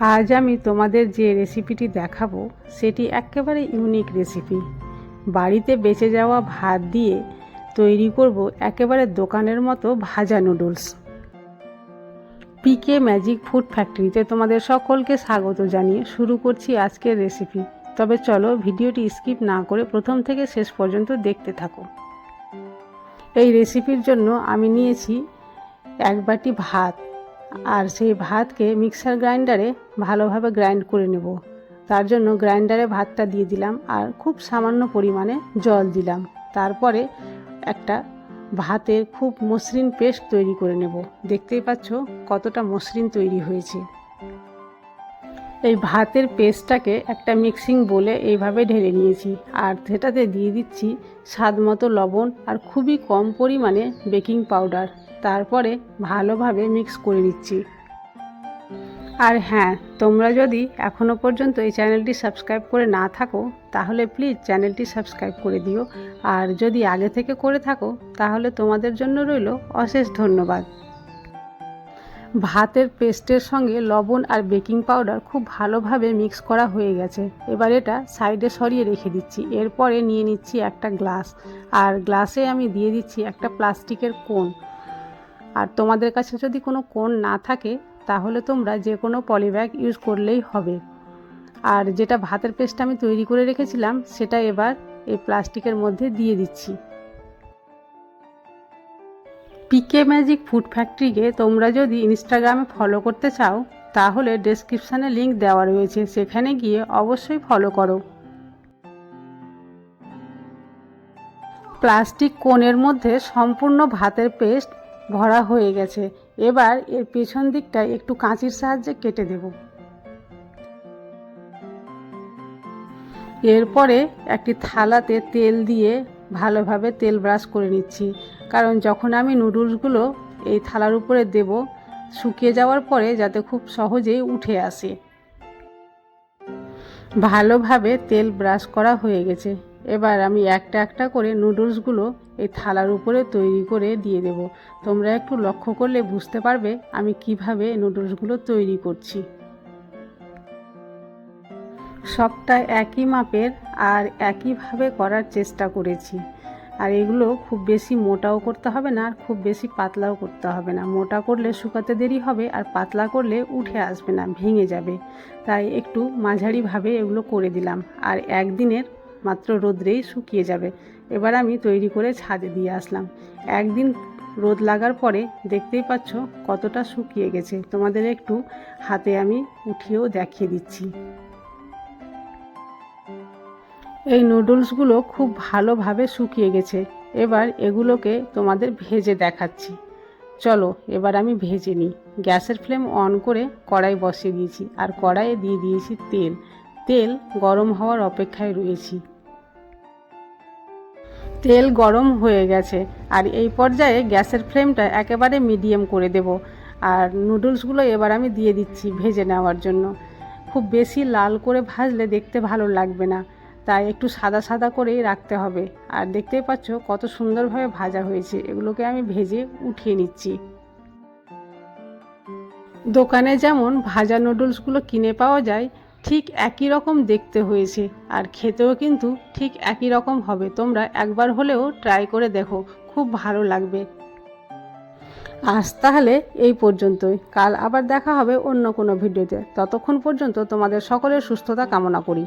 আজ আমি তোমাদের যে রেসিপিটি দেখাবো, সেটি একেবারে ইউনিক রেসিপি বাড়িতে বেঁচে যাওয়া ভাত দিয়ে তৈরি করব একেবারে দোকানের মতো ভাজা নুডলস পিকে ম্যাজিক ফুড ফ্যাক্টরিতে তোমাদের সকলকে স্বাগত জানিয়ে শুরু করছি আজকের রেসিপি তবে চলো ভিডিওটি স্কিপ না করে প্রথম থেকে শেষ পর্যন্ত দেখতে থাকো। এই রেসিপির জন্য আমি নিয়েছি এক বাটি ভাত। আর সেই ভাতকে মিক্সার গ্রাইন্ডারে ভালোভাবে গ্রাইন্ড করে নেব। তার জন্য গ্রাইন্ডারে ভাতটা দিয়ে দিলাম আর খুব সামান্য পরিমাণে জল দিলাম। তারপরে একটা ভাতের খুব মসৃণ পেস্ট তৈরি করে নেব। দেখতেই পাচ্ছ কতটা মসৃণ তৈরি হয়েছে। এই ভাতের পেস্টটাকে একটা মিক্সিং বলে এইভাবে ঢেলে নিয়েছি আর সেটাতে দিয়ে দিচ্ছি স্বাদ মতো লবণ আর খুবই কম পরিমাণে বেকিং পাউডার। তারপরে ভালোভাবে মিক্স করে নিচ্ছি। আর হ্যাঁ তোমরা যদি এখনও পর্যন্ত এই চ্যানেলটি সাবস্ক্রাইব করে না থাকো, তাহলে প্লিজ চ্যানেলটি সাবস্ক্রাইব করে দিও। আর যদি আগে থেকে করে থাকো, তাহলে তোমাদের জন্য রইল অশেষ ধন্যবাদ। ভাতের পেস্টের সঙ্গে লবণ আর বেকিং পাউডার খুব ভালোভাবে মিক্স করা হয়ে গেছে। এবার এটা সাইডে সরিয়ে রেখে দিচ্ছি। এরপরে নিয়ে নিচ্ছি একটা গ্লাস। আর গ্লাসে আমি দিয়ে দিচ্ছি একটা প্লাস্টিকের কোন আর তোমাদের কাছে যদি কোনো কোন না থাকে, তাহলে তোমরা যে কোনো পলিব্যাগ ইউজ করলেই হবে। আর যেটা ভাতের পেস্ট আমি তৈরি করে রেখেছিলাম, সেটা এবার এই প্লাস্টিকের মধ্যে দিয়ে দিচ্ছি। পিকে ম্যাজিক ফুড ফ্যাক্টরিকে তোমরা যদি ইনস্টাগ্রামে ফলো করতে চাও, তাহলে ডেসক্রিপশানে লিংক দেওয়া রয়েছে। সেখানে গিয়ে অবশ্যই ফলো করো। প্লাস্টিক কোণের মধ্যে সম্পূর্ণ ভাতের পেস্ট ভরা হয়ে গেছে। এবার এর পেছন দিকটায় একটু কাঁচির সাহায্যে কেটে দেব। এরপরে একটি থালাতে তেল দিয়ে ভালোভাবে তেল ব্রাশ করে নিচ্ছি। কারণ যখন আমি নুডলসগুলো এই থালার উপরে দেব, শুকিয়ে যাওয়ার পরে যাতে খুব সহজেই উঠে আসে। ভালোভাবে তেল ব্রাশ করা হয়ে গেছে। এবার আমি একটা একটা করে নুডলসগুলো এই থালার উপরে তৈরি করে দিয়ে দেব। তোমরা একটু লক্ষ্য করলে বুঝতে পারবে আমি কীভাবে নুডলসগুলো তৈরি করছি। সবটা একই মাপের আর একইভাবে করার চেষ্টা করেছি। আর এগুলো খুব বেশি মোটাও করতে হবে না, আর খুব বেশি পাতলাও করতে হবে না। মোটা করলে শুকাতে দেরি হবে আর পাতলা করলে উঠে আসবে না, ভেঙে যাবে। তাই একটু মাঝারিভাবে এগুলো করে দিলাম। আর একদিনের মাত্র রোদ্রেই শুকিয়ে যাবে। এবার আমি তৈরি করে ছাদে দিয়ে আসলাম। একদিন রোদ লাগার পরে দেখতেই পাচ্ছ কতটা শুকিয়ে গেছে। তোমাদের একটু হাতে আমি উঠিয়েও দেখিয়ে দিচ্ছি। এই নুডলসগুলো খুব ভালোভাবে শুকিয়ে গেছে। এবার এগুলোকে তোমাদের ভেজে দেখাচ্ছি। চলো, এবার আমি ভেজে নিই। গ্যাসের ফ্লেম অন করে কড়াই বসিয়ে দিয়েছি। আর কড়াইয়ে দিয়ে দিয়েছি তেল। তেল গরম হওয়ার অপেক্ষায় রয়েছি। তেল গরম হয়ে গেছে। আর এই পর্যায়ে গ্যাসের ফ্লেমটা একেবারে মিডিয়াম করে দেব। আর নুডলসগুলো এবার আমি দিয়ে দিচ্ছি ভেজে নেওয়ার জন্য। খুব বেশি লাল করে ভাজলে দেখতে ভালো লাগবে না। তাই একটু সাদা সাদা করেই রাখতে হবে। আর দেখতেই পাচ্ছ কত সুন্দরভাবে ভাজা হয়েছে। এগুলোকে আমি ভেজে উঠিয়ে নিচ্ছি। দোকানে যেমন ভাজা নুডলসগুলো কিনে পাওয়া যায় ঠিক একই রকম দেখতে হয়েছে, আর খেতেও কিন্তু ঠিক একই রকম হবে। তোমরা একবার হলেও ট্রাই করে দেখো, খুব ভালো লাগবে। আজ তাহলে এই পর্যন্তই। কাল আবার দেখা হবে অন্য কোনো ভিডিওতে। ততক্ষণ পর্যন্ত তোমাদের সকলের সুস্থতা কামনা করি।